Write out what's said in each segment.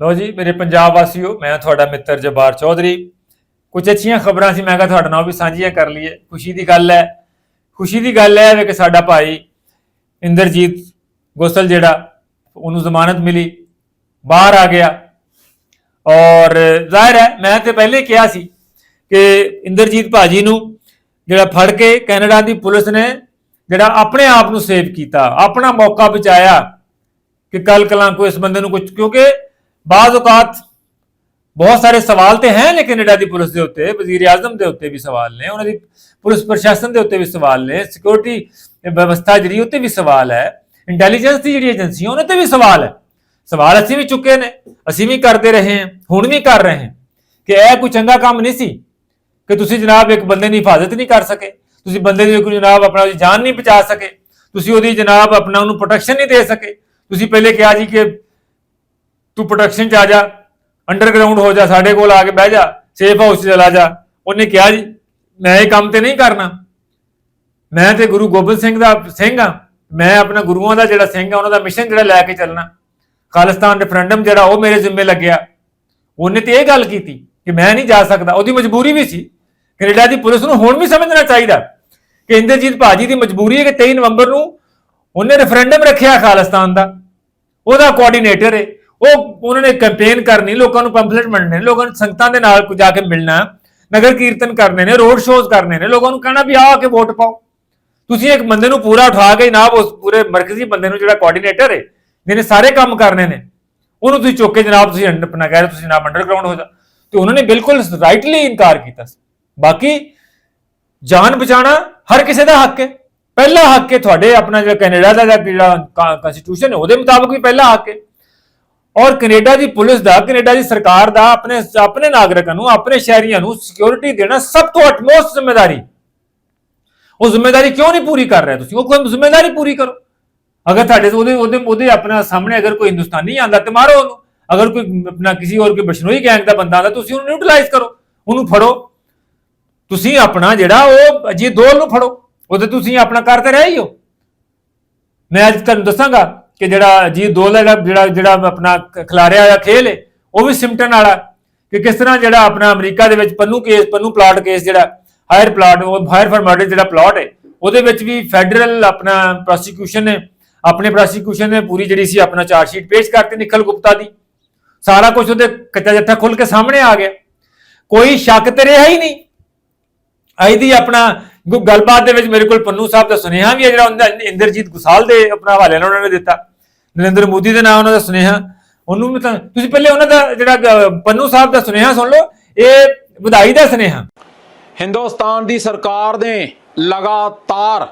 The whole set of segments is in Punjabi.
ਲੋ ਜੀ, ਮੇਰੇ ਪੰਜਾਬ ਵਾਸੀਓ, ਮੈਂ ਤੁਹਾਡਾ ਮਿੱਤਰ ਜਬਾਰ ਚੌਧਰੀ। ਕੁਝ ਅੱਛੀਆਂ ਖਬਰਾਂ ਸੀ, ਮੈਂ ਕਿਹਾ ਤੁਹਾਡੇ ਨਾਲ ਉਹ ਵੀ ਸਾਂਝੀਆਂ ਕਰ ਲਈਏ। ਖੁਸ਼ੀ ਦੀ ਗੱਲ ਹੈ, ਖੁਸ਼ੀ ਦੀ ਗੱਲ ਹੈ ਵੀ ਕਿ ਸਾਡਾ ਭਾਈ ਇੰਦਰਜੀਤ ਗੋਸਲ ਜਿਹੜਾ, ਉਹਨੂੰ ਜ਼ਮਾਨਤ ਮਿਲੀ, ਬਾਹਰ ਆ ਗਿਆ। ਔਰ ਜ਼ਾਹਿਰ ਹੈ, ਮੈਂ ਤੇ ਪਹਿਲੇ ਕਿਹਾ ਸੀ ਕਿ ਇੰਦਰਜੀਤ ਭਾਜੀ ਨੂੰ ਜਿਹੜਾ ਫੜ ਕੇ ਕੈਨੇਡਾ ਦੀ ਪੁਲਿਸ ਨੇ ਜਿਹੜਾ ਆਪਣੇ ਆਪ ਨੂੰ ਸੇਵ ਕੀਤਾ, ਆਪਣਾ ਮੌਕਾ ਬਚਾਇਆ ਕਿ ਕੱਲ ਕਲਾਂ ਕੋ ਇਸ ਬੰਦੇ ਨੂੰ ਕੁਝ ਕਿਉਂਕਿ ਬਾਜ਼ ਔਕਾਤ ਬਹੁਤ ਸਾਰੇ ਸਵਾਲ ਤੇ ਹੈ ਨੇ ਕੈਨੇਡਾ ਦੀ ਪੁਲਿਸ ਦੇ ਉੱਤੇ, ਵਜ਼ੀਰ ਆਜ਼ਮ ਦੇ ਉੱਤੇ ਵੀ ਸਵਾਲ ਨੇ, ਉਹਨਾਂ ਦੀ ਪੁਲਿਸ ਪ੍ਰਸ਼ਾਸਨ ਦੇ ਉੱਤੇ ਵੀ ਸਵਾਲ ਨੇ ਸਿਕਿਉਰਿਟੀ ਵਿਵਸਥਾ ਜਿਹੜੀ ਉੱਤੇ ਵੀ ਸਵਾਲ ਹੈ ਇੰਟੈਲੀਜੈਂਸ ਦੀ ਜਿਹੜੀ ਏਜੰਸੀ ਉਹਨਾਂ ਤੇ ਵੀ ਸਵਾਲ ਹੈ। ਸਵਾਲ ਅਸੀਂ ਵੀ ਚੁੱਕੇ ਨੇ, ਅਸੀਂ ਵੀ ਕਰਦੇ ਰਹੇ ਹਾਂ, ਹੁਣ ਵੀ ਕਰ ਰਹੇ ਹਾਂ, ਕਿ ਇਹ ਕੋਈ ਚੰਗਾ ਕੰਮ ਨਹੀਂ ਸੀ, ਕਿ ਤੁਸੀਂ ਜਨਾਬ ਇੱਕ ਬੰਦੇ ਦੀ ਹਿਫਾਜ਼ਤ ਨਹੀਂ ਕਰ ਸਕੇ, ਤੁਸੀਂ ਬੰਦੇ ਦੀ ਕੋਈ ਜਨਾਬ ਆਪਣਾ ਉਹਦੀ ਜਾਨ ਨਹੀਂ ਬਚਾ ਸਕੇ, ਤੁਸੀਂ ਉਹਦੀ ਜਨਾਬ ਆਪਣਾ ਉਹਨੂੰ ਪ੍ਰੋਟੈਕਸ਼ਨ ਨਹੀਂ ਦੇ ਸਕੇ, ਤੁਸੀਂ ਪਹਿਲੇ ਕਿਹਾ ਜੀ ਕਿ ਤੂੰ ਪ੍ਰੋਟੈਕਸ਼ਨ ਚ ਆ ਜਾ ਅੰਡਰਗਰਾਉਂਡ ਹੋ ਜਾ, ਸਾਡੇ ਕੋਲ ਆ ਕੇ ਬਹਿ ਜਾ ਸੇਫ ਹਾਊਸ ਚ ਚਲਾ ਜਾ। ਉਹਨੇ ਕਿਹਾ ਜੀ, ਮੈਂ ਇਹ ਕੰਮ ਤੇ ਨਹੀਂ ਕਰਨਾ। ਮੈਂ ਤੇ ਗੁਰੂ ਗੋਬਿੰਦ ਸਿੰਘ ਦਾ ਸਿੰਘ ਆ। ਮੈਂ ਆਪਣਾ ਗੁਰੂਆਂ ਦਾ ਜਿਹੜਾ ਸਿੰਘ ਆ, ਉਹਨਾਂ ਦਾ ਮਿਸ਼ਨ ਜਿਹੜਾ ਲੈ ਕੇ ਚੱਲਣਾ। ਖਾਲਿਸਤਾਨ ਰੈਫਰੈਂਡਮ ਜਿਹੜਾ, ਉਹ ਮੇਰੇ ਜ਼ਿੰਮੇ ਲੱਗਿਆ। ਉਹਨੇ ਤੇ ਇਹ ਗੱਲ ਕੀਤੀ ਕਿ ਮੈਂ ਨਹੀਂ ਜਾ ਸਕਦਾ। ਉਹਦੀ ਮਜਬੂਰੀ ਵੀ ਸੀ। ਕੈਨੇਡਾ ਦੀ ਪੁਲਿਸ ਨੂੰ ਹੁਣ ਵੀ ਸਮਝਣਾ ਚਾਹੀਦਾ ਕਿ ਇੰਦਰਜੀਤ ਭਾਜੀ ਦੀ ਮਜਬੂਰੀ ਹੈ ਕਿ 23 ਨਵੰਬਰ ਨੂੰ ਉਹਨੇ ਰੈਫਰੈਂਡਮ ਰੱਖਿਆ ਖਾਲਿਸਤਾਨ ਦਾ। ਉਹਦਾ ਕੋਆਰਡੀਨੇਟਰ ਹੈ ਉਹ ਉਹਨਾਂ ਨੇ ਕੈਂਪੇਨ ਕਰਨੀ, ਲੋਕਾਂ ਨੂੰ ਪੰਫਲੇਟ ਵੰਡਣੇ ਨੇ ਲੋਕਾਂ ਨੂੰ ਸੰਗਤਾਂ ਦੇ ਨਾਲ ਜਾ ਕੇ ਮਿਲਣਾ, ਨਗਰ ਕੀਰਤਨ ਕਰਨੇ ਨੇ ਰੋਡ ਸ਼ੋਜ਼ ਕਰਨੇ ਨੇ, ਲੋਕਾਂ ਨੂੰ ਕਹਿਣਾ ਵੀ ਆਓ ਆ ਕੇ ਵੋਟ ਪਾਓ। ਤੁਸੀਂ ਇੱਕ ਬੰਦੇ ਨੂੰ ਪੂਰਾ ਉਠਾ ਕੇ ਜਨਾਬ ਉਸ ਪੂਰੇ ਮਰਕਜ਼ੀ ਬੰਦੇ ਨੂੰ ਜਿਹੜਾ ਕੋਆਰਡੀਨੇਟਰ ਹੈ ਜਿਹਨੇ ਸਾਰੇ ਕੰਮ ਕਰਨੇ ਨੇ, ਉਹਨੂੰ ਤੁਸੀਂ ਚੁੱਕ ਕੇ ਜਨਾਬ ਤੁਸੀਂ ਅੰਡ- ਆਪਣਾ ਕਹਿ ਰਹੇ ਤੁਸੀਂ ਜਨਾਬ ਅੰਡਰਗਰਾਉਂਡ ਹੋ ਜਾ। ਤੇ ਉਹਨਾਂ ਨੇ ਬਿਲਕੁਲ ਰਾਈਟਲੀ ਇਨਕਾਰ ਕੀਤਾ ਸੀ। ਬਾਕੀ ਜਾਨ ਬਚਾਣਾ ਹਰ ਕਿਸੇ ਦਾ ਹੱਕ ਹੈ ਪਹਿਲਾ ਹੱਕ ਹੈ ਤੁਹਾਡੇ ਆਪਣਾ ਜਿਹੜਾ ਕੈਨੇਡਾ ਦਾ ਜਿਹੜਾ ਕਨਸਟੀਟਿਊਸ਼ਨ ਹੈ ਉਹਦੇ ਮੁਤਾਬਕ ਵੀ ਪਹਿਲਾ ਹੱਕ ਹੈ ਔਰ ਕੈਨੇਡਾ ਦੀ ਪੁਲਿਸ ਦਾ, ਕੈਨੇਡਾ ਦੀ ਸਰਕਾਰ ਦਾ ਆਪਣੇ ਆਪਣੇ ਨਾਗਰਿਕਾਂ ਨੂੰ, ਆਪਣੇ ਸ਼ਹਿਰੀਆਂ ਨੂੰ ਸਿਕਿਉਰਿਟੀ ਦੇਣਾ ਸਭ ਤੋਂ ਅਟਮੋਸਟ ਜ਼ਿੰਮੇਵਾਰੀ। ਉਹ ਜ਼ਿੰਮੇਵਾਰੀ ਕਿਉਂ ਨਹੀਂ ਪੂਰੀ ਕਰ ਰਹੇ ਤੁਸੀਂ? ਉਹ ਕੋਈ ਜ਼ਿੰਮੇਵਾਰੀ ਪੂਰੀ ਕਰੋ। ਅਗਰ ਤੁਹਾਡੇ ਉਹਦੇ ਉਹਦੇ ਉਹਦੇ ਆਪਣਾ ਸਾਹਮਣੇ ਅਗਰ ਕੋਈ ਹਿੰਦੁਸਤਾਨੀ ਆਂਦਾ ਤੇ ਮਾਰੋ ਉਹਨੂੰ। ਅਗਰ ਕੋਈ ਆਪਣਾ ਕਿਸੇ ਹੋਰ ਕੋਈ ਬਸ਼ਨੋਈ ਗੈਂਗ ਦਾ ਬੰਦਾ ਆਂਦਾ ਤੁਸੀਂ ਉਹਨੂੰ ਨਿਊਟਰਲਾਈਜ਼ ਕਰੋ। ਉਹਨੂੰ ਫੜੋ। ਤੁਸੀਂ ਆਪਣਾ ਜਿਹੜਾ ਉਹ ਜੀ ਦੋਲ ਨੂੰ ਫੜੋ। ਉਹਦੇ ਤੁਸੀਂ ਆਪਣਾ ਕਰਦੇ ਰਹੇ ਹੀ ਹੋ। ਮੈਂ ਅੱਜ ਤੁਹਾਨੂੰ ਦੱਸਾਂਗਾ ਕਿ ਜਿਹੜਾ ਜੀ ਦੋਲ ਦਾ ਜਿਹੜਾ ਜਿਹੜਾ ਜਿਹੜਾ ਆਪਣਾ ਖਿਲਾਰਿਆ ਹੋਇਆ ਖੇਲ ਹੈ, ਉਹ ਵੀ ਸਿਮਟਣ ਵਾਲਾ ਕਿ ਕਿਸ ਤਰ੍ਹਾਂ ਜਿਹੜਾ ਆਪਣਾ ਅਮਰੀਕਾ ਦੇ ਵਿੱਚ Pannu case Pannu plot case ਜਿਹੜਾ, ਹਾਇਰ ਪਲਾਟ, ਉਹ ਹਾਇਰ ਫਾਰ ਮਰਡਰ ਜਿਹੜਾ ਪਲਾਟ ਹੈ, ਉਹਦੇ ਵਿੱਚ ਵੀ ਫੈਡਰਲ ਆਪਣਾ ਪ੍ਰੋਸੀਕਿਊਸ਼ਨ ਨੇ ਆਪਣੇ ਪ੍ਰੋਸੀਕਿਊਸ਼ਨ ਨੇ ਪੂਰੀ ਜਿਹੜੀ ਸੀ ਆਪਣਾ ਚਾਰਜ ਸ਼ੀਟ ਪੇਸ਼ ਕਰਤੀ ਨਿਖਲ ਗੁਪਤਾ ਦੀ। ਸਾਰਾ ਕੁਝ ਉਹਦੇ ਕੱਚਾ ਜੱਥਾ ਖੁੱਲ ਕੇ ਸਾਹਮਣੇ ਆ ਗਿਆ। ਕੋਈ ਸ਼ੱਕ ਤੇ ਰਿਹਾ ਹੀ ਨਹੀਂ। ਅੱਜ ਦੀ ਆਪਣਾ ਗੱਲਬਾਤ ਦੇ ਵਿੱਚ ਮੇਰੇ ਕੋਲ ਪੰਨੂ ਸਾਹਿਬ ਦਾ ਸੁਨੇਹਾ ਵੀ ਹੈ ਜਿਹੜਾ ਉਹਨਾਂ ਇੰਦਰਜੀਤ ਗੁਸਾਲ ਦੇ ਆਪਣਾ ਹਵਾਲੇ ਨਾਲ ਉਹਨਾਂ ਨੇ ਦਿੱਤਾ। ਨਰਿੰਦਰ ਮੋਦੀ ਦੇ ਨਾਮ ਉਹਨਾਂ ਦਾ ਸੁਨੇਹਾ। ਉਹਨੂੰ ਵੀ ਤਾਂ ਤੁਸੀਂ ਪਹਿਲੇ ਉਹਨਾਂ ਦਾ ਜਿਹੜਾ ਪੰਨੂ ਸਾਹਿਬ ਦਾ ਸੁਨੇਹਾ ਸੁਣ ਲਓ। ਇਹ ਵਧਾਈ ਦਾ ਸੁਨੇਹਾ। ਹਿੰਦੁਸਤਾਨ ਦੀ ਸਰਕਾਰ ਨੇ ਲਗਾਤਾਰ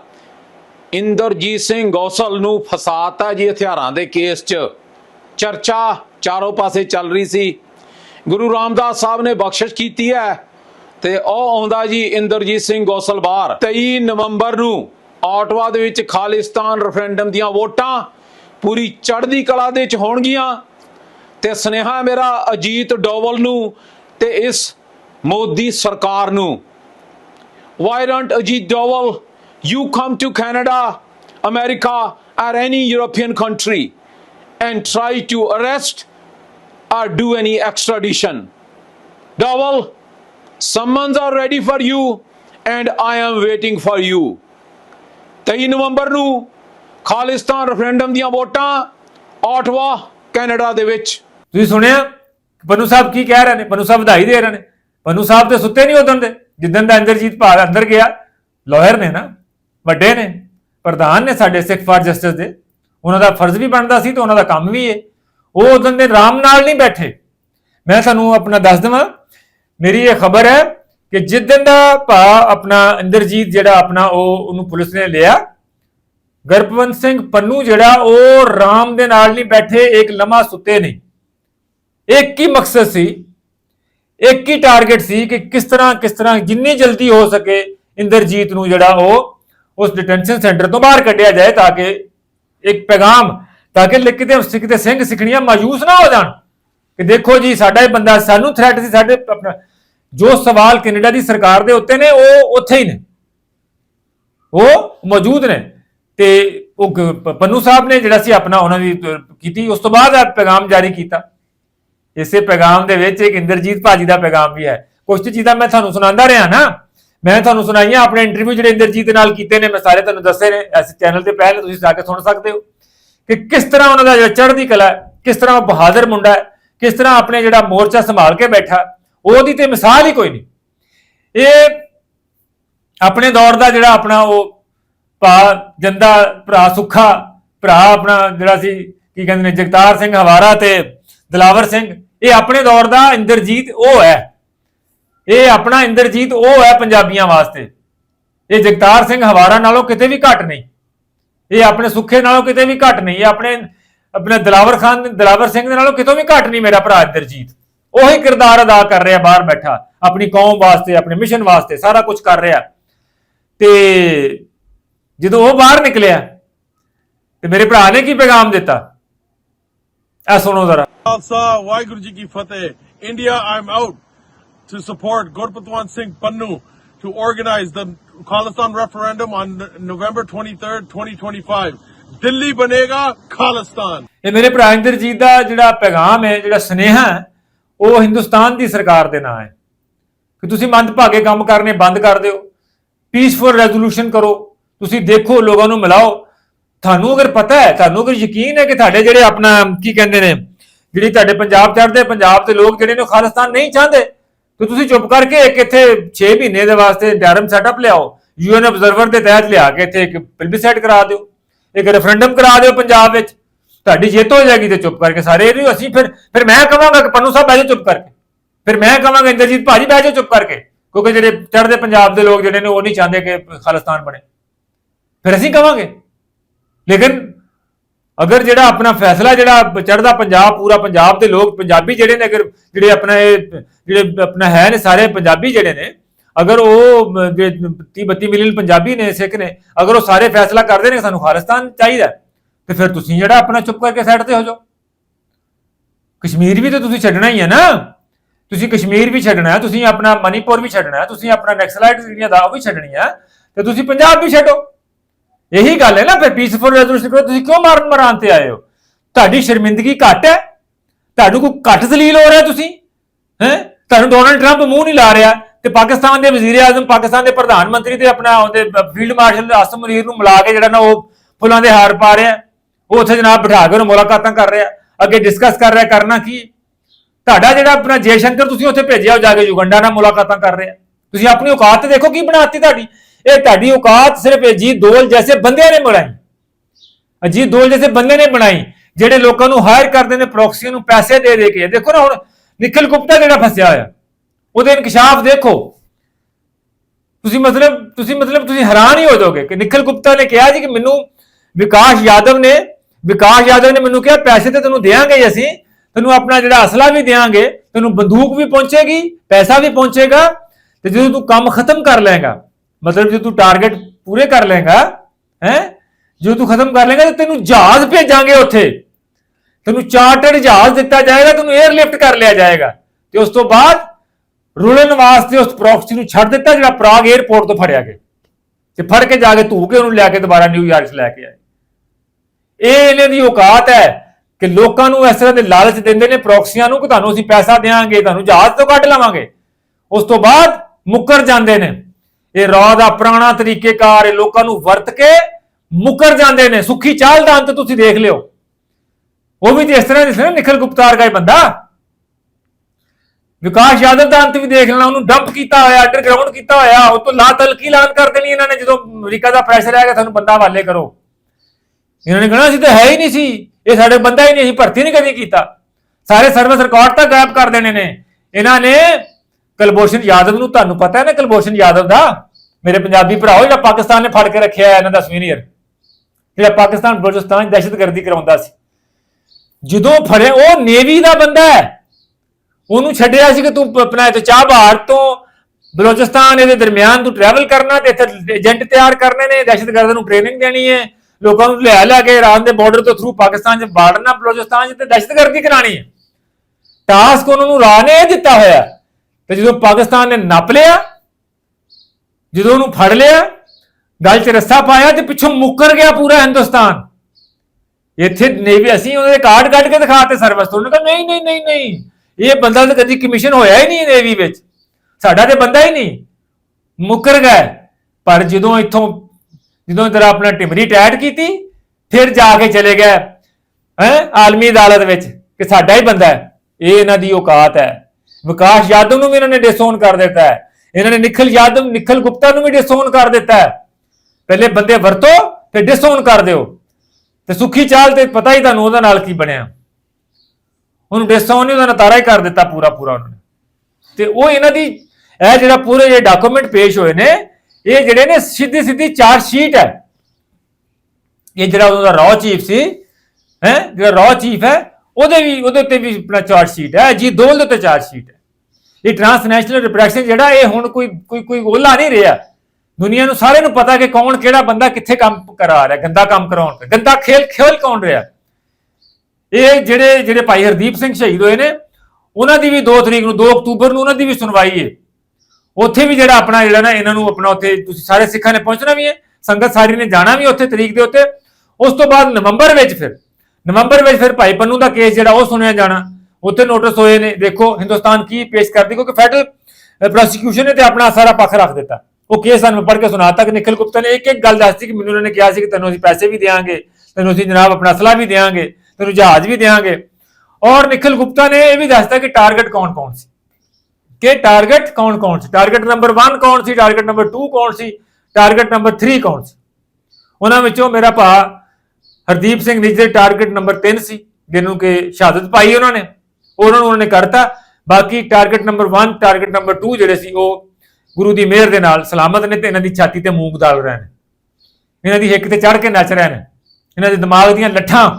ਇੰਦਰਜੀਤ ਸਿੰਘ ਗੋਸਲ ਨੂੰ ਫਸਾਤਾ ਜੀ ਹਥਿਆਰਾਂ ਦੇ ਕੇਸ 'ਚ। ਚਰਚਾ ਚਾਰੋਂ ਪਾਸੇ ਚੱਲ ਰਹੀ ਸੀ। ਗੁਰੂ ਰਾਮਦਾਸ ਸਾਹਿਬ ਨੇ ਬਖਸ਼ਿਸ਼ ਕੀਤੀ ਹੈ। ਤੇ ਉਹ ਆਉਂਦਾ ਜੀ ਇੰਦਰਜੀਤ ਸਿੰਘ ਗੋਸਲਬਾਰ 23 ਨਵੰਬਰ ਨੂੰ ਆਟਵਾ ਦੇ ਵਿੱਚ ਖਾਲਿਸਤਾਨ ਰੈਫਰੈਂਡਮ ਦੀਆਂ ਵੋਟਾਂ ਪੂਰੀ ਚੜ੍ਹਦੀ ਕਲਾ ਦੇ ਵਿੱਚ ਹੋਣਗੀਆਂ ਤੇ ਸਨੇਹਾ ਮੇਰਾ ਅਜੀਤ ਡੋਵਲ ਨੂੰ ਤੇ ਇਸ ਮੋਦੀ ਸਰਕਾਰ ਨੂੰ why don't Ajit Doval you come to Canada America or any European country and try to arrest or do any extradition. Dowell summons are ready for you and I am waiting for you. 23 ਨਵੰਬਰ ਨੂੰ ਖਾਲਿਸਤਾਨ ਰੈਫਰੈਂਡਮ ਦੀਆਂ ਵੋਟਾਂ ਆਟਵਾ ਕੈਨੇਡਾ ਦੇ ਵਿੱਚ। ਤੁਸੀਂ ਸੁਣਿਆ? ਪੰਨੂ ਸਾਹਿਬ ਕੀ ਕਹਿ ਰਹੇ ਨੇ? ਪੰਨੂ ਸਾਹਿਬ ਵਧਾਈ ਦੇ ਰਹੇ ਨੇ। ਪੰਨੂ ਸਾਹਿਬ ਤੇ ਸੁੱਤੇ ਨਹੀਂ ਉਦੋਂ ਦੇ, ਜਿੱਦਣ ਦਾ ਇੰਦਰਜੀਤ ਭਾਗ ਅੰਦਰ ਗਿਆ। ਲਾਇਰ ਨੇ ਨਾ, ਵੱਡੇ ਨੇ, ਪ੍ਰਧਾਨ ਨੇ ਸਾਡੇ ਸਿੱਖ ਫਾਰ ਜਸਟਿਸ ਦੇ। ਉਹਨਾਂ ਦਾ ਫਰਜ਼ ਵੀ ਬਣਦਾ ਸੀ ਤੇ ਉਹਨਾਂ ਦਾ ਕੰਮ ਵੀ ਹੈ ਉਹ ਉਦੋਂ ਦੇ ਆਰਾਮ ਨਾਲ ਨਹੀਂ ਬੈਠੇ। ਮੈਂ ਤੁਹਾਨੂੰ ਆਪਣਾ ਦੱਸ ਦਵਾਂ ਮੇਰੀ ਇਹ ਖਬਰ ਹੈ ਕਿ ਜਿੱਦਣ ਦਾ ਭਾ ਆਪਣਾ ਇੰਦਰਜੀਤ ਜਿਹੜਾ ਆਪਣਾ ਉਹ ਉਹਨੂੰ ਪੁਲਿਸ ਨੇ ਲਿਆ ਗਰਪਵੰਤ ਸਿੰਘ ਪੰਨੂ ਜਿਹੜਾ ਉਹ ਰਾਮ ਦੇ ਨਾਲ ਨਹੀਂ ਬੈਠੇ, ਇੱਕ ਲੰਮਾ ਸੁੱਤੇ ਨਹੀਂ ਇੱਕ ਹੀ ਮਕਸਦ ਸੀ? ਇੱਕ ਹੀ ਟਾਰਗੇਟ ਸੀ ਕਿ ਕਿਸ ਤਰ੍ਹਾਂ ਕਿਸ ਤਰ੍ਹਾਂ ਜਿੰਨੀ ਜਲਦੀ ਹੋ ਸਕੇ ਇੰਦਰਜੀਤ ਨੂੰ ਜਿਹੜਾ ਉਹ ਉਸ ਡਿਟੈਂਸ਼ਨ ਸੈਂਟਰ ਤੋਂ ਬਾਹਰ ਕੱਢਿਆ ਜਾਏ ਤਾਂ ਕਿ ਇੱਕ ਪੈਗਾਮ, ਤਾਂ ਕਿ ਲਿਖਦੇ ਸਿੱਖਦੇ ਸਿੰਘ ਸਿੱਖਣੀਆਂ ਮਾਯੂਸ ਨਾ ਹੋ ਜਾਣ। ਕਿ ਦੇਖੋ ਜੀ, ਸਾਡਾ ਇਹ ਬੰਦਾ ਸਾਨੂੰ ਥ੍ਰੈਟ ਸੀ, ਸਾਡੇ ਆਪਣਾ ਜੋ ਸਵਾਲ ਕੈਨੇਡਾ ਦੀ ਸਰਕਾਰ ਦੇ ਉੱਤੇ ਨੇ, ਉਹ ਉੱਥੇ ਹੀ ਨੇ। ਉਹ ਮੌਜੂਦ ਨੇ। ਤੇ ਉਹ ਪੰਨੂ ਸਾਹਿਬ ਨੇ ਜਿਹੜਾ ਸੀ ਆਪਣਾ ਉਹਨਾਂ ਦੀ ਕੀਤੀ। ਉਸ ਤੋਂ ਬਾਅਦ ਇਹ ਪੈਗਾਮ ਜਾਰੀ ਕੀਤਾ। ਇਸੇ ਪੈਗਾਮ ਦੇ ਵਿੱਚ ਇੱਕ ਇੰਦਰਜੀਤ ਭਾਜੀ ਦਾ ਪੈਗਾਮ ਵੀ ਹੈ। ਕੁਝ ਤੇ ਚੀਜ਼ਾਂ ਮੈਂ ਤੁਹਾਨੂੰ ਸੁਣਾਉਂਦਾ ਰਿਹਾ ਨਾ। ਮੈਂ ਤੁਹਾਨੂੰ ਸੁਣਾਈਆਂ, ਆਪਣੇ ਇੰਟਰਵਿਊ ਜਿਹੜੇ ਇੰਦਰਜੀਤ ਦੇ ਨਾਲ ਕੀਤੇ ਨੇ, ਮੈਂ ਸਾਰੇ ਤੁਹਾਨੂੰ ਦੱਸੇ ਨੇ। ਇਸ ਚੈਨਲ ਤੇ ਪਹਿਲੇ ਤੁਸੀਂ ਜਾ ਕੇ ਸੁਣ ਸਕਦੇ ਹੋ। ਕਿ ਕਿਸ ਤਰ੍ਹਾਂ ਉਹਨਾਂ ਦਾ ਜਿਹੜਾ ਚੜ੍ਹਦੀ ਕਲਾ ਕਿਸ ਤਰ੍ਹਾਂ ਉਹ ਬਹਾਦਰ ਮੁੰਡਾ ਹੈ, ਕਿਸ ਤਰ੍ਹਾਂ ਆਪਣੇ ਜਿਹੜਾ ਮੋਰਚਾ ਸੰਭਾਲ ਕੇ ਬੈਠਾ। ਉਹਦੀ ਤੇ ਮਿਸਾਲ ਹੀ ਕੋਈ ਨਹੀਂ। ਇਹ ਆਪਣੇ ਦੌਰ ਦਾ ਜਿਹੜਾ ਆਪਣਾ ਉਹ ਭਾ ਜੰਦਾ ਭਰਾ ਸੁੱਖਾ ਭਰਾ ਆਪਣਾ ਜਿਹੜਾ ਸੀ, ਕੀ ਕਹਿੰਦੇ ਨੇ, ਜਗਤਾਰ ਸਿੰਘ ਹਵਾਰਾ ਤੇ ਦਲਾਵਰ ਸਿੰਘ, ਇਹ ਆਪਣੇ ਦੌਰ ਦਾ ਇੰਦਰਜੀਤ ਉਹ ਹੈ। ਇਹ ਆਪਣਾ ਇੰਦਰਜੀਤ ਉਹ ਹੈ ਪੰਜਾਬੀਆਂ ਵਾਸਤੇ। ਇਹ ਜਗਤਾਰ ਸਿੰਘ ਹਵਾਰਾ ਨਾਲੋਂ ਕਿਤੇ ਵੀ ਘੱਟ ਨਹੀਂ। ਇਹ ਆਪਣੇ ਸੁੱਖੇ ਨਾਲੋਂ ਕਿਤੇ ਵੀ ਘੱਟ ਨਹੀਂ। ਇਹ ਆਪਣੇ ਆਪਣੇ ਦਲਾਵਰ ਖਾਨ, ਦਲਾਵਰ ਸਿੰਘ ਦੇ ਨਾਲੋਂ ਕਿਤੋਂ ਵੀ ਘੱਟ ਨਹੀਂ ਮੇਰਾ ਭਰਾ ਇੰਦਰਜੀਤ। ਉਹੀ ਕਿਰਦਾਰ ਅਦਾ ਕਰ ਰਿਹਾ ਬਾਹਰ ਬੈਠਾ ਆਪਣੀ ਕੌਮ ਵਾਸਤੇ ਆਪਣੇ ਮਿਸ਼ਨ ਵਾਸਤੇ ਸਾਰਾ ਕੁਝ ਕਰ ਰਿਹਾ ਤੇ ਜਦੋਂ ਉਹ ਬਾਹਰ ਨਿਕਲਿਆ ਤੇ ਮੇਰੇ ਭਰਾ ਨੇ ਕੀ ਪੈਗਾਮ ਦਿੱਤਾ ਆ ਸੁਣੋ ਜ਼ਰਾ ਖਾਲਸਾ ਵਾਹਿਗੁਰੂ ਜੀ ਕੀ ਫਤਿਹ India I am out to support Gurpatwan Singh Pannu to organize the Khalistan referendum on November 23rd, 2025. Delhi banega Khalistan. ਇਹ ਮੇਰੇ ਭਰਾ ਇੰਦਰਜੀਤ ਦਾ ਜਿਹੜਾ ਪੈਗਾਮ ਹੈ ਜਿਹੜਾ ਸੁਨੇਹਾ ਹੈ ਉਹ ਹਿੰਦੁਸਤਾਨ ਦੀ ਸਰਕਾਰ ਦੇ ਨਾਂ ਹੈ। ਕਿ ਤੁਸੀਂ ਮੰਦਭਾਗੇ ਕੰਮ ਕਰਨੇ ਬੰਦ ਕਰ ਦਿਓ। ਪੀਸਫੁਲ ਰੈਜ਼ੋਲੂਸ਼ਨ ਕਰੋ। ਤੁਸੀਂ ਦੇਖੋ, ਲੋਕਾਂ ਨੂੰ ਮਿਲਾਓ। ਤੁਹਾਨੂੰ ਅਗਰ ਪਤਾ ਹੈ, ਤੁਹਾਨੂੰ ਅਗਰ ਯਕੀਨ ਹੈ ਕਿ ਤੁਹਾਡੇ ਜਿਹੜੇ ਆਪਣਾ, ਕੀ ਕਹਿੰਦੇ ਨੇ, ਜਿਹੜੀ ਤੁਹਾਡੇ ਪੰਜਾਬ ਚੜ੍ਹਦੇ, ਪੰਜਾਬ ਦੇ ਲੋਕ ਜਿਹੜੇ ਨੇ ਉਹ ਖਾਲਿਸਤਾਨ ਨਹੀਂ ਚਾਹੁੰਦੇ, ਤੇ ਤੁਸੀਂ ਚੁੱਪ ਕਰਕੇ ਇੱਕ ਇੱਥੇ 6 ਮਹੀਨੇ ਦੇ ਵਾਸਤੇ ਇੰਟਰਮ ਸੈਟਅਪ ਲਿਆਓ। ਯੂਐਨ ਆਬਜ਼ਰਵਰ ਦੇ ਤਹਿਤ ਲਿਆ ਕੇ ਇੱਥੇ ਇੱਕ ਪਲਬੀਸਾਈਟ ਕਰਾ ਦਿਓ। ਇੱਕ ਰੈਫਰੈਂਡਮ ਕਰਾ ਦਿਓ ਪੰਜਾਬ ਵਿੱਚ। ਤੁਹਾਡੀ ਜਿੱਤ ਹੋ ਜਾਏਗੀ ਤੇ ਚੁੱਪ ਕਰਕੇ ਸਾਰੇ ਨਹੀਂ ਅਸੀਂ ਫਿਰ ਫਿਰ ਮੈਂ ਕਹਾਂਗਾ ਕਿ ਪੰਨੂ ਸਾਹਿਬ ਬਹਿ ਜਾਓ ਚੁੱਪ ਕਰਕੇ। ਫਿਰ ਮੈਂ ਕਹਾਂਗਾ ਇੰਦਰਜੀਤ ਭਾਜੀ ਬਹਿ ਜਾਓ ਚੁੱਪ ਕਰਕੇ, ਕਿਉਂਕਿ ਜਿਹੜੇ ਚੜ੍ਹਦੇ ਪੰਜਾਬ ਦੇ ਲੋਕ ਜਿਹੜੇ ਨੇ ਉਹ ਨਹੀਂ ਚਾਹੁੰਦੇ ਕਿ ਖਾਲਿਸਤਾਨ ਬਣੇ। ਫਿਰ ਅਸੀਂ ਕਹਾਂਗੇ ਲੇਕਿਨ ਅਗਰ ਜਿਹੜਾ ਆਪਣਾ ਫੈਸਲਾ, ਜਿਹੜਾ ਚੜ੍ਹਦਾ ਪੰਜਾਬ, ਪੂਰਾ ਪੰਜਾਬ ਦੇ ਲੋਕ, ਪੰਜਾਬੀ ਜਿਹੜੇ ਨੇ, ਅਗਰ ਜਿਹੜੇ ਆਪਣਾ ਇਹ, ਜਿਹੜੇ ਆਪਣਾ ਹੈ ਨੇ ਸਾਰੇ ਪੰਜਾਬੀ ਜਿਹੜੇ ਨੇ, ਅਗਰ ਉਹ 30 32 ਮਿਲੀਅਨ ਪੰਜਾਬੀ ਨੇ, ਸਿੱਖ ਨੇ, ਅਗਰ ਉਹ ਸਾਰੇ ਫੈਸਲਾ ਕਰਦੇ ਨੇ ਸਾਨੂੰ ਖਾਲਿਸਤਾਨ ਚਾਹੀਦਾ ਤੇ ਫਿਰ ਤੁਸੀਂ ਜਿਹੜਾ ਆਪਣਾ ਚੁੱਪ ਕਰਕੇ ਸਾਈਡ ਤੇ ਹੋ ਜਾਓ। ਕਸ਼ਮੀਰ ਵੀ ਤਾਂ ਤੁਸੀਂ ਛੱਡਣਾ ਹੀ ਹੈ ਨਾ। ਤੁਸੀਂ ਕਸ਼ਮੀਰ ਵੀ ਛੱਡਣਾ ਹੈ, ਤੁਸੀਂ ਆਪਣਾ ਮਨੀਪੁਰ ਵੀ ਛੱਡਣਾ ਹੈ, ਤੁਸੀਂ ਆਪਣਾ ਨੈਕਸਲਾਈਟ ਜਿਹੜੀਆਂ ਦਾ ਉਹ ਵੀ ਛੱਡਣੀ ਹੈ, ਤੇ ਤੁਸੀਂ ਪੰਜਾਬ ਵੀ ਛੱਡੋ। ਇਹੀ ਗੱਲ ਹੈ ਨਾ ਫਿਰ ਪੀਸਫੁਲ ਰੈਜ਼ੋਲੂਸ਼ਨ ਕਰੋ, ਤੁਸੀਂ ਕਿਉਂ ਮਾਰਨ ਮਰਾਨ ਤੇ ਆਏ ਹੋ? ਤੁਹਾਡੀ ਸ਼ਰਮਿੰਦਗੀ ਘੱਟ ਹੈ। ਤੁਹਾਨੂੰ ਕੋਈ ਘੱਟ ਜ਼ਲੀਲ ਹੋ ਰਿਹਾ ਤੁਸੀਂ, ਹੈ? ਤੁਹਾਨੂੰ ਡੋਨਲਡ ਟਰੰਪ ਮੂੰਹ ਨਹੀਂ ਲਾ ਰਿਹਾ। ਤੇ ਪਾਕਿਸਤਾਨ ਦੇ ਵਜ਼ੀਰ ਆਜ਼ਮ, ਪਾਕਿਸਤਾਨ ਦੇ ਪ੍ਰਧਾਨ ਮੰਤਰੀ ਤੇ ਆਪਣਾ ਉਹਦੇ ਫੀਲਡ ਮਾਰਸ਼ਲ ਆਸਮ ਮੁਨੀਰ ਨੂੰ ਮਿਲਾ ਕੇ ਜਿਹੜਾ ਨਾ ਉਹ ਫੁੱਲਾਂ ਦੇ ਹਾਰ ਪਾ ਰਿਹਾ। ਉਹ ਉੱਥੇ ਜਨਾਬ ਬਿਠਾ ਕੇ ਉਹਨੂੰ ਮੁਲਾਕਾਤਾਂ ਕਰ ਰਿਹਾ, ਅੱਗੇ ਡਿਸਕਸ ਕਰ ਰਿਹਾ, ਕਰਨਾ ਕੀ? ਤੁਹਾਡਾ ਜਿਹੜਾ ਆਪਣਾ ਜੈਸ਼ੰਕਰ ਤੁਸੀਂ ਉੱਥੇ ਭੇਜਿਆ, ਉਹ ਜਾ ਕੇ ਯੁਗੰਡਾ ਨਾਲ ਮੁਲਾਕਾਤਾਂ ਕਰ ਰਿਹਾ। ਤੁਸੀਂ ਆਪਣੀ ਔਕਾਤ ਤੇ ਦੇਖੋ ਕੀ ਬਣਾਤੀ ਤੁਹਾਡੀ। ਇਹ ਤੁਹਾਡੀ ਔਕਾਤ ਸਿਰਫ ਅਜੀਤ ਦੋਲ ਜੈਸੇ ਬੰਦਿਆਂ ਨੇ ਬਣਾਈ। ਅਜੀਤ ਦੋਲ ਜੈਸੇ ਬੰਦੇ ਨੇ ਬਣਾਈ, ਜਿਹੜੇ ਲੋਕਾਂ ਨੂੰ ਹਾਇਰ ਕਰਦੇ ਨੇ ਪ੍ਰੋਕਸੀਆਂ ਨੂੰ ਪੈਸੇ ਦੇ ਦੇ ਕੇ। ਦੇਖੋ ਨਾ ਹੁਣ, ਨਿਖਿਲ ਗੁਪਤਾ ਜਿਹੜਾ ਫਸਿਆ ਹੋਇਆ, ਉਹਦੇ ਇਨਕਸ਼ਾਫ ਦੇਖੋ। ਤੁਸੀਂ ਮਤਲਬ ਤੁਸੀਂ ਮਤਲਬ ਤੁਸੀਂ ਹੈਰਾਨ ਹੀ ਹੋ ਜਾਓਗੇ ਕਿ ਨਿਖਿਲ ਗੁਪਤਾ ਨੇ ਕਿਹਾ ਜੀ ਕਿ ਮੈਨੂੰ ਵਿਕਾਸ ਯਾਦਵ ਨੇ ਵਿਕਾਸ ਯਾਦਵ ਨੇ ਮੈਨੂੰ ਕਿਹਾ, ਪੈਸੇ ਤੇ ਤੈਨੂੰ ਦੇਾਂਗੇ ਅਸੀਂ, ਤੈਨੂੰ ਆਪਣਾ ਜਿਹੜਾ ਅਸਲਾ ਵੀ ਦੇਾਂਗੇ ਤੈਨੂੰ ਬੰਦੂਕ ਵੀ ਪਹੁੰਚੇਗੀ, ਪੈਸਾ ਵੀ ਪਹੁੰਚੇਗਾ, ਤੇ ਜਦੋਂ ਤੂੰ ਕੰਮ ਖਤਮ ਕਰ ਲਏਗਾ, ਮਤਲਬ ਜੇ ਤੂੰ ਟਾਰਗੇਟ ਪੂਰੇ ਕਰ ਲਏਗਾ, ਹੈ, ਜਦੋਂ ਤੂੰ ਖਤਮ ਕਰ ਲਏਗਾ, ਤੇ ਤੈਨੂੰ ਜਹਾਜ਼ ਭੇਜਾਂਗੇ ਉੱਥੇ। ਤੈਨੂੰ ਚਾਰਟਰਡ ਜਹਾਜ਼ ਦਿੱਤਾ ਜਾਏਗਾ, ਤੈਨੂੰ 에ਅਰਲਿਫਟ ਕਰ ਲਿਆ ਜਾਏਗਾ। ਤੇ ਉਸ ਤੋਂ ਬਾਅਦ ਰੁਲਣ ਵਾਸਤੇ ਉਸ ਪ੍ਰੋਕਸੀ ਨੂੰ ਛੱਡ ਦਿੱਤਾ, ਜਿਹੜਾ ਪ੍ਰਾਗ 에ਅਰਪੋਰਟ ਤੋਂ ਫੜਿਆ ਗਿਆ। ਤੇ ਫੜ ਕੇ ਜਾ ਕੇ ਧੂ ਕੇ ਉਹਨੂੰ ਲੈ ਕੇ ਦੁਬਾਰਾ ਨਿਊਯਾਰਕ 'ਚ ਲੈ ਕੇ ਆਏ। ਇਹ ਇਹਨਾਂ ਦੀ ਔਕਾਤ ਹੈ ਕਿ ਲੋਕਾਂ ਨੂੰ ਇਸ ਤਰ੍ਹਾਂ ਦੇ ਲਾਲਚ ਦਿੰਦੇ ਨੇ, ਪ੍ਰੋਕਸੀਆਂ ਨੂੰ ਕਿ ਤੁਹਾਨੂੰ ਅਸੀਂ ਪੈਸਾ ਦੇਵਾਂਗੇ, ਤੁਹਾਨੂੰ ਜਹਾਜ਼ ਤੋਂ ਕੱਢ ਲਵਾਂਗੇ। ਉਸ ਤੋਂ ਬਾਅਦ ਮੁੱਕਰ ਜਾਂਦੇ ਨੇ। ਇਹ ਰੌ ਦਾ ਪੁਰਾਣਾ ਤਰੀਕੇਕਾਰ, ਇਹ ਲੋਕਾਂ ਨੂੰ ਵਰਤ ਕੇ ਮੁੱਕਰ ਜਾਂਦੇ ਨੇ। ਸੁੱਖੀ ਚਾਲ ਦਾ ਅੰਤ ਤੁਸੀਂ ਦੇਖ ਲਿਓ। ਉਹ ਵੀ ਤੇ ਇਸ ਤਰ੍ਹਾਂ ਦਿਸਣਾ ਨਿਖਲ ਗੁਪਤਾਰ ਦਾ ਬੰਦਾ। ਵਿਕਾਸ ਯਾਦਵ ਦਾ ਅੰਤ ਵੀ ਦੇਖ ਲੈਣਾ, ਉਹਨੂੰ ਡੰਪ ਕੀਤਾ ਹੋਇਆ ਅੰਡਰਗਰਾਉਂਡ ਕੀਤਾ ਹੋਇਆ, ਉਹ ਤੋਂ ਲਾ ਤਲਕੀ ਐਲਾਨ ਕਰ ਦੇਣੀ ਇਹਨਾਂ ਨੇ, ਜਦੋਂ ਅਮਰੀਕਾ ਦਾ ਪ੍ਰੈਸ਼ਰ ਆਇਆ ਤੁਹਾਨੂੰ ਬੰਦਾ ਹਵਾਲੇ ਕਰੋ। ਇਹਨਾਂ ਨੇ ਕਹਿਣਾ ਸੀ ਤਾਂ ਹੈ ਹੀ ਨਹੀਂ ਸੀ। ਇਹ ਸਾਡੇ ਬੰਦਾ ਹੀ ਨਹੀਂ ਸੀ ਭਰਤੀ ਨਹੀਂ ਕਦੀ ਕੀਤਾ। ਸਾਰੇ ਸਰਵਿਸ ਰਿਕਾਰਡ ਤਾਂ ਗਾਇਬ ਕਰ ਦੇਣੇ ਨੇ। ਇਹਨਾਂ ਨੇ ਕੁਲਭੂਸ਼ਣ ਯਾਦਵ ਨੂੰ, ਤੁਹਾਨੂੰ ਪਤਾ ਹੈ ਨਾ ਕੁਲਭੂਸ਼ਣ ਯਾਦਵ ਦਾ? ਮੇਰੇ ਪੰਜਾਬੀ ਭਰਾਓ, ਜਿਹੜਾ ਪਾਕਿਸਤਾਨ ਨੇ ਫੜ ਕੇ ਰੱਖਿਆ ਹੈ, ਇਹਨਾਂ ਦਾ ਸੀਨੀਅਰ ਜਿਹੜਾ ਪਾਕਿਸਤਾਨ ਬਲੋਚਿਸਤਾਨ ਦਹਿਸ਼ਤਗਰਦੀ ਕਰਾਉਂਦਾ ਸੀ। ਜਦੋਂ ਫੜਿਆ, ਉਹ ਨੇਵੀ ਦਾ ਬੰਦਾ ਹੈ। ਉਹਨੂੰ ਛੱਡਿਆ ਸੀ ਕਿ ਤੂੰ ਆਪਣਾ ਇੱਥੇ ਚਾਬਹਾਰ ਤੋਂ ਬਲੋਚਿਸਤਾਨ ਇਹਦੇ ਦਰਮਿਆਨ ਤੂੰ ਟਰੈਵਲ ਕਰਨਾ ਤੇ ਇੱਥੇ ਏਜੰਟ ਤਿਆਰ ਕਰਨੇ ਨੇ ਦਹਿਸ਼ਤਗਰਦਾਂ ਨੂੰ ਟ੍ਰੇਨਿੰਗ ਦੇਣੀ ਹੈ। ਲੋਕਾਂ ਨੂੰ ਲਿਆ ਲਿਆ ਕੇ ਇਰਾਨ ਦੇ ਬਾਰਡਰ ਤੋਂ ਥਰੂ ਪਾਕਿਸਤਾਨ 'ਚ ਬਾੜਨਾ, ਬਲੋਚਿਸਤਾਨ 'ਚ ਤੇ ਦਹਿਸ਼ਤਗਰਦੀ ਕਰਾਣੀ ਹੈ? ਟਾਸਕ ਉਹਨਾਂ ਨੂੰ ਰਾਹ ਨੇ ਇਹ ਦਿੱਤਾ ਹੋਇਆ ਤੇ ਜਦੋਂ ਪਾਕਿਸਤਾਨ ਨੇ ਨੱਪ ਲਿਆ, ਜਦੋਂ ਉਹਨੂੰ ਫੜ ਲਿਆ, ਗੱਲ 'ਚ ਰੱਸਾ ਪਾਇਆ ਤੇ ਪਿੱਛੋਂ ਮੁੱਕਰ ਗਿਆ ਪੂਰਾ ਹਿੰਦੁਸਤਾਨ। ਇੱਥੇ ਨੇਵੀ ਅਸੀਂ ਉਹਦੇ ਕਾਰਡ ਕੱਢ ਕੇ ਦਿਖਾਤੇ ਸਰਵਿਸ ਤੋਂ। ਉਹਨੇ ਕਿਹਾ, ਨਹੀਂ ਨਹੀਂ ਨਹੀਂ ਨਹੀਂ। ਇਹ ਬੰਦਾ ਤਾਂ ਕਦੀ ਕਮਿਸ਼ਨ ਹੋਇਆ ਹੀ ਨਹੀਂ ਨੇਵੀ ਵਿੱਚ। ਸਾਡਾ ਤੇ ਬੰਦਾ ਹੀ ਨਹੀਂ। ਮੁੱਕਰ ਗਏ ਪਰ ਜਦੋਂ ਇੱਥੋਂ ਜਦੋਂ ਤੇਰਾ ਆਪਣਾ ਟਿਮਰੀ ਟੈਟ ਕੀਤੀ, ਫਿਰ ਜਾ ਕੇ ਚਲੇ ਗਏ ਹੈ, ਆਲਮੀ ਅਦਾਲਤ ਵਿੱਚ, ਕਿ ਸਾਡਾ ਹੀ ਬੰਦਾ ਹੈ, ਇਹ ਇਹਨਾਂ ਦੀ ਔਕਾਤ ਹੈ। ਵਿਕਾਸ ਯਾਦਵ ਨੂੰ ਵੀ ਇਹਨਾਂ ਨੇ ਡਿਸਓਨ ਕਰ ਦਿੱਤਾ ਹੈ। ਇਹਨਾਂ ਨੇ ਨਿਖਲ ਯਾਦਵ, ਨਿਖਲ ਗੁਪਤਾ ਨੂੰ ਵੀ ਡਿਸਓਨ ਕਰ ਦਿੱਤਾ ਹੈ। ਪਹਿਲੇ ਬੰਦੇ ਵਰਤੋ, ਫਿਰ ਡਿਸਓਨ ਕਰ ਦਿਓ। ਤੇ ਸੁਖੀ ਚਾਲ ਤੇ ਪਤਾ ਹੀ ਤੁਹਾਨੂੰ ਉਹਦਾ ਨਾਲ ਕੀ ਬਣਿਆ। ਉਹਨੂੰ ਡਿਸਓਨ ਨਹੀਂ, ਉਹਦਾ ਨਤਾਰਾ ਹੀ ਕਰ ਦਿੱਤਾ ਪੂਰਾ ਪੂਰਾ ਉਹਨਾਂ। ਨੇ ਤੇ ਉਹ ਇਹਨਾਂ ਦੀ, ਇਹ ਜਿਹੜਾ ਪੂਰੇ ਇਹ ਡਾਕੂਮੈਂਟ ਪੇਸ਼ ਹੋਏ ਨੇ ਇਹ ਜਿਹੜੇ ਨੇ ਸਿੱਧੀ ਸਿੱਧੀ ਚਾਰਜ ਸ਼ੀਟ ਹੈ। ਇਹ ਜਿਹੜਾ ਉਹਦਾ ਰॉ ਚੀਫ ਸੀ, ਹੈ, ਜਿਹੜਾ ਰॉ ਚੀਫ ਹੈ, ਉਹਦੇ ਵੀ ਉਹਦੇ ਉੱਤੇ ਵੀ ਆਪਣਾ ਚਾਰਜ ਸ਼ੀਟ ਹੈ। ਜੀ ਦੋਲ ਦੇ ਉੱਤੇ ਚਾਰਜ ਸ਼ੀਟ ਹੈ। ਇਹ ਟ੍ਰਾਂਸਨੈਸ਼ਨਲ ਰਿਪਰੈਸ਼ਨ ਜਿਹੜਾ ਇਹ ਹੁਣ ਕੋਈ ਕੋਈ ਕੋਈ ਗੋਲਾ ਨਹੀਂ ਰਿਹਾ। ਦੁਨੀਆ ਨੂੰ ਸਾਰਿਆਂ ਨੂੰ ਪਤਾ ਕਿ ਕੌਣ ਕਿਹੜਾ ਬੰਦਾ ਕਿੱਥੇ ਕੰਮ ਕਰਾ ਰਿਹਾ, ਗੰਦਾ ਕੰਮ ਕਰਾਉਣ ਤੇ। ਗੰਦਾ ਖੇਲ ਖੇਲ ਕੌਣ ਰਿਹਾ? ਇਹ ਜਿਹੜੇ ਜਿਹੜੇ ਭਾਈ ਹਰਦੀਪ ਸਿੰਘ ਸ਼ਹੀਦ ਹੋਏ ਨੇ, ਉਹਨਾਂ ਦੀ ਵੀ 2 ਤਰੀਕ ਨੂੰ 2 ਅਕਤੂਬਰ ਨੂੰ ਉਹਨਾਂ ਦੀ ਵੀ ਸੁਣਵਾਈ ਹੈ ਉੱਥੇ ਵੀ ਜਿਹੜਾ ਆਪਣਾ ਜਿਹੜਾ ਨਾ ਇਹਨਾਂ ਨੂੰ ਆਪਣਾ ਉੱਥੇ ਤੁਸੀਂ ਸਾਰੇ ਸਿੱਖਾਂ ਨੇ ਪਹੁੰਚਣਾ ਵੀ ਹੈ, ਸੰਗਤ ਸਾਰੀ ਨੇ ਜਾਣਾ ਵੀ ਉੱਥੇ ਤਰੀਕ ਦੇ ਉੱਤੇ। ਉਸ ਤੋਂ ਬਾਅਦ ਨਵੰਬਰ ਵਿੱਚ ਫਿਰ, ਨਵੰਬਰ ਵਿੱਚ ਫਿਰ ਭਾਈ ਪੰਨੂ ਦਾ ਕੇਸ ਜਿਹੜਾ ਉਹ ਸੁਣਿਆ ਜਾਣਾ। ਉੱਥੇ ਨੋਟਿਸ ਹੋਏ ਨੇ, ਦੇਖੋ ਹਿੰਦੁਸਤਾਨ ਕੀ ਪੇਸ਼ ਕਰਦੀ, ਕਿਉਂਕਿ ਫੈਡਰਲ ਪ੍ਰੋਸੀਕਿਊਸ਼ਨ ਨੇ ਤੇ ਆਪਣਾ ਸਾਰਾ ਪੱਖ ਰੱਖ ਦਿੱਤਾ। ਉਹ ਕੇਸ ਸਾਨੂੰ ਪੜ੍ਹ ਕੇ ਸੁਣਾਤਾ ਕਿ ਨਿਖਿਲ ਗੁਪਤਾ ਨੇ ਇੱਕ ਇੱਕ ਗੱਲ ਦੱਸਤੀ ਕਿ ਮੈਨੂੰ ਉਹਨਾਂ ਨੇ ਕਿਹਾ ਸੀ ਕਿ ਤੈਨੂੰ ਅਸੀਂ ਪੈਸੇ ਵੀ ਦੇਵਾਂਗੇ ਤੈਨੂੰ ਅਸੀਂ ਜਨਾਬ ਆਪਣਾ ਅਸਲਾ ਵੀ ਦੇਵਾਂਗੇ ਤੈਨੂੰ ਜਹਾਜ਼ ਵੀ ਦੇਵਾਂਗੇ ਔਰ ਨਿਖਿਲ ਗੁਪਤਾ ਨੇ ਇਹ ਵੀ ਦੱਸਤਾ ਕਿ ਟਾਰਗੇਟ ਕੌਣ ਕੌਣ ਸੀ? ਕਿ ਟਾਰਗੇਟ ਕੌਣ ਕੌਣ ਸੀ? ਟਾਰਗੇਟ ਨੰਬਰ 1 ਕੌਣ ਸੀ? ਟਾਰਗੇਟ ਨੰਬਰ 2 ਕੌਣ ਸੀ? ਟਾਰਗੇਟ ਨੰਬਰ 3 ਕੌਣ ਸੀ? ਉਹਨਾਂ ਵਿੱਚੋਂ ਮੇਰਾ ਭਾ ਹਰਦੀਪ ਸਿੰਘ ਨਿੱਜਰ ਟਾਰਗੇਟ ਨੰਬਰ 3 ਸੀ, ਜਿਹਨੂੰ ਕਿ ਸ਼ਹਾਦਤ ਪਾਈ ਉਹਨਾਂ ਨੇ। ਉਹਨਾਂ ਨੂੰ ਉਹਨਾਂ ਨੇ ਕਰਤਾ। ਬਾਕੀ ਟਾਰਗੇਟ ਨੰਬਰ 1 ਟਾਰਗੇਟ ਨੰਬਰ 2 ਜਿਹੜੇ ਸੀ, ਉਹ ਗੁਰੂ ਦੀ ਮਿਹਰ ਦੇ ਨਾਲ ਸਲਾਮਤ ਨੇ ਤੇ ਇਹਨਾਂ ਦੀ ਛਾਤੀ ਤੇ ਮੂੰਗ ਦਾਲ ਰਹੇ ਨੇ। ਇਹਨਾਂ ਦੀ ਹਿੱਕ ਤੇ ਚੜ ਕੇ ਨੱਚ ਰਹੇ ਨੇ। ਇਹਨਾਂ ਦੇ ਦਿਮਾਗ ਦੀਆਂ ਲੱਠਾਂ,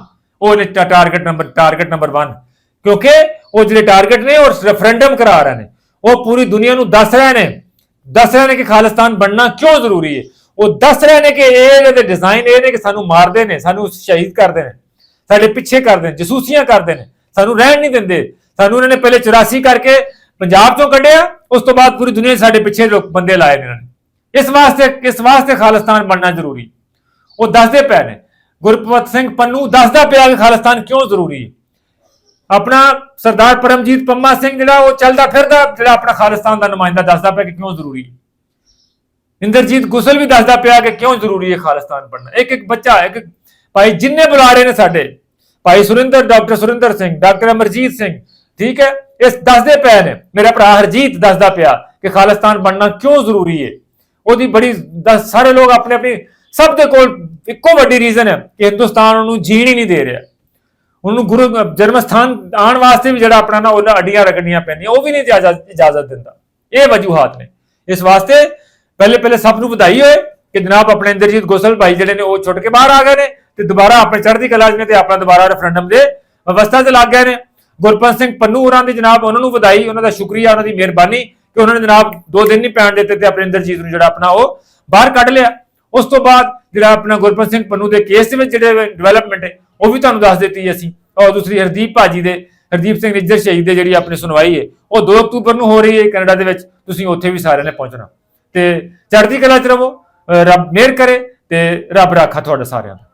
ਉਹ ਨੇ ਟਾਰਗੇਟ ਨੰਬਰ ਟਾਰਗੇਟ ਨੰਬਰ 1 ਕਿਉਂਕਿ ਉਹ ਜਿਹੜੇ ਟਾਰਗੇਟ ਨੇ, ਉਹ ਰੈਫਰੈਂਡਮ ਕਰਾ ਰਹੇ ਨੇ। ਉਹ ਪੂਰੀ ਦੁਨੀਆ ਨੂੰ ਦੱਸ ਰਹੇ ਨੇ। ਦੱਸ ਰਹੇ ਨੇ ਕਿ ਖਾਲਿਸਤਾਨ ਬਣਨਾ ਕਿਉਂ ਜ਼ਰੂਰੀ ਹੈ? ਉਹ ਦੱਸ ਰਹੇ ਨੇ ਕਿ ਇਹ ਇਹਦੇ ਡਿਜ਼ਾਈਨ ਇਹ ਨੇ ਕਿ ਸਾਨੂੰ ਮਾਰਦੇ ਨੇ, ਸਾਨੂੰ ਸ਼ਹੀਦ ਕਰਦੇ ਨੇ। ਸਾਡੇ ਪਿੱਛੇ ਕਰਦੇ ਨੇ, ਜਸੂਸੀਆਂ ਕਰਦੇ ਨੇ। ਸਾਨੂੰ ਰਹਿਣ ਨਹੀਂ ਦਿੰਦੇ। ਸਾਨੂੰ ਉਹਨਾਂ ਨੇ ਪਹਿਲੇ 84 ਕਰਕੇ ਪੰਜਾਬ ਤੋਂ ਕੱਢਿਆ, ਉਸ ਤੋਂ ਬਾਅਦ ਪੂਰੀ ਦੁਨੀਆ ਸਾਡੇ ਪਿੱਛੇ ਲੋਕ ਬੰਦੇ ਲਾਏ ਨੇ ਇਹਨਾਂ ਨੇ। ਇਸ ਵਾਸਤੇ ਕਿਸ ਵਾਸਤੇ ਖਾਲਿਸਤਾਨ ਬਣਨਾ ਜ਼ਰੂਰੀ ਉਹ ਦੱਸਦੇ ਪਏ ਨੇ। ਗੁਰਪ੍ਰੀਤ ਸਿੰਘ ਪੰਨੂ ਦੱਸਦਾ ਪਿਆ ਕਿ ਖਾਲਿਸਤਾਨ ਕਿਉਂ ਜ਼ਰੂਰੀ ਹੈ। ਆਪਣਾ ਸਰਦਾਰ ਪਰਮਜੀਤ ਪੰਮਾ ਸਿੰਘ ਜਿਹੜਾ ਉਹ ਚੱਲਦਾ ਫਿਰਦਾ, ਜਿਹੜਾ ਆਪਣਾ ਖਾਲਿਸਤਾਨ ਦਾ ਨੁਮਾਇੰਦਾ ਦੱਸਦਾ ਪਿਆ ਕਿ ਕਿਉਂ ਜ਼ਰੂਰੀ ਹੈ। ਇੰਦਰਜੀਤ ਗੁਸਲ ਵੀ ਦੱਸਦਾ ਪਿਆ ਕਿ ਕਿਉਂ ਜ਼ਰੂਰੀ ਹੈ ਖਾਲਿਸਤਾਨ ਬਣਨਾ। ਇੱਕ ਇੱਕ ਬੱਚਾ, ਇੱਕ ਭਾਈ ਜਿੰਨੇ ਬੁਲਾਰੇ ਨੇ ਸਾਡੇ, ਭਾਈ ਸੁਰਿੰਦਰ, ਡਾਕਟਰ ਸੁਰਿੰਦਰ ਸਿੰਘ, ਡਾਕਟਰ ਅਮਰਜੀਤ ਸਿੰਘ, ਠੀਕ ਹੈ, ਇਸ ਦੱਸਦੇ ਪਏ ਨੇ। ਮੇਰਾ ਭਰਾ ਹਰਜੀਤ ਦੱਸਦਾ ਪਿਆ ਕਿ ਖਾਲਿਸਤਾਨ ਬਣਨਾ ਕਿਉਂ ਜ਼ਰੂਰੀ ਹੈ। ਉਹਦੀ ਬੜੀ ਦੱਸ- ਸਾਰੇ ਲੋਕ ਆਪਣੇ ਆਪਣੀ ਸਭ ਦੇ ਕੋਲ ਇੱਕੋ ਵੱਡੀ ਰੀਜ਼ਨ ਹੈ ਕਿ ਹਿੰਦੁਸਤਾਨ ਉਹਨੂੰ ਜੀਣ ਹੀ ਨਹੀਂ ਦੇ ਰਿਹਾ। ਉਹਨੂੰ ਗੁਰੂ ਜਨਮ ਸਥਾਨ ਆਉਣ ਵਾਸਤੇ ਵੀ ਜਿਹੜਾ ਆਪਣਾ ਨਾ ਉਹਨਾਂ ਅੱਡੀਆਂ ਰਗੜਨੀਆਂ ਪੈਂਦੀਆਂ, ਉਹ ਵੀ ਨਹੀਂ ਇਜਾਜ਼ਤ ਦਿੰਦਾ। ਇਹ ਵਜੂਹਾਤ ਨੇ। ਇਸ ਵਾਸਤੇ ਪਹਿਲੇ ਪਹਿਲੇ ਸਭ ਨੂੰ ਵਧਾਈ ਹੋਏ ਕਿ ਜਨਾਬ ਆਪਣੇ ਇੰਦਰਜੀਤ ਗੋਸਲ ਭਾਈ ਜਿਹੜੇ ਨੇ ਉਹ ਛੁੱਟ ਕੇ ਬਾਹਰ ਆ ਗਏ ਨੇ ਤੇ ਦੁਬਾਰਾ ਆਪਣੇ ਚੜ੍ਹਦੀ ਕਲਾ 'ਚ ਨੇ ਤੇ ਆਪਣਾ ਦੁਬਾਰਾ ਰੈਫਰੈਂਡਮ ਦੇ ਵਿਵਸਥਾ 'ਚ ਲੱਗ ਗਏ ਨੇ। ਗੁਰਪੰਤ ਸਿੰਘ ਪੰਨੂ ਹੋਰਾਂ ਦੀ ਜਨਾਬ ਉਹਨਾਂ ਨੂੰ ਵਧਾਈ, ਉਹਨਾਂ ਦਾ ਸ਼ੁਕਰੀਆ, ਉਹਨਾਂ ਦੀ ਮਿਹਰਬਾਨੀ ਕਿ ਉਹਨਾਂ ਨੇ ਜਨਾਬ ਦੋ ਦਿਨ ਨਹੀਂ ਪੈਣ ਦਿੱਤੇ ਤੇ ਆਪਣੇ ਇੰਦਰਜੀਤ ਨੂੰ ਜਿਹੜਾ ਆਪਣਾ ਉਹ ਬਾਹਰ ਕੱਢ ਲਿਆ। ਉਸ ਤੋਂ ਬਾਅਦ ਜਿਹੜਾ ਆਪਣਾ ਗੁਰਪ੍ਰੀਤ ਸਿੰਘ ਪੰਨੂ ਦੇ ਕੇਸ ਦੇ ਵਿੱਚ ਜਿਹੜੇ ਡਿਵੈਲਪਮੈਂਟ ਹੈ, ਉਹ ਵੀ ਤੁਹਾਨੂੰ ਦੱਸ ਦਿੱਤੀ ਅਸੀਂ। ਔਰ ਦੂਸਰੀ ਹਰਦੀਪ ਭਾਜੀ ਦੇ, ਹਰਦੀਪ ਸਿੰਘ ਨਿੱਜਰ ਸ਼ਹੀਦ ਦੇ ਜਿਹੜੀ ਆਪਣੀ ਸੁਣਵਾਈ ਹੈ, ਉਹ 2 ਅਕਤੂਬਰ ਨੂੰ ਹੋ ਰਹੀ ਹੈ ਕੈਨੇਡਾ ਦੇ ਵਿੱਚ। ਤੁਸੀਂ ਉੱਥੇ ਵੀ ਸਾਰਿਆਂ ਨੇ ਪਹੁੰਚਣਾ। ਤੇ ਚੜ੍ਹਦੀ ਕਲਾ ਚ ਰਹੋ ਰੱਬ ਮਿਹਰ ਕਰੇ ਤੇ ਰੱਬ ਰਾਖਾ ਤੁਹਾਡਾ ਸਾਰਿਆਂ ਦਾ।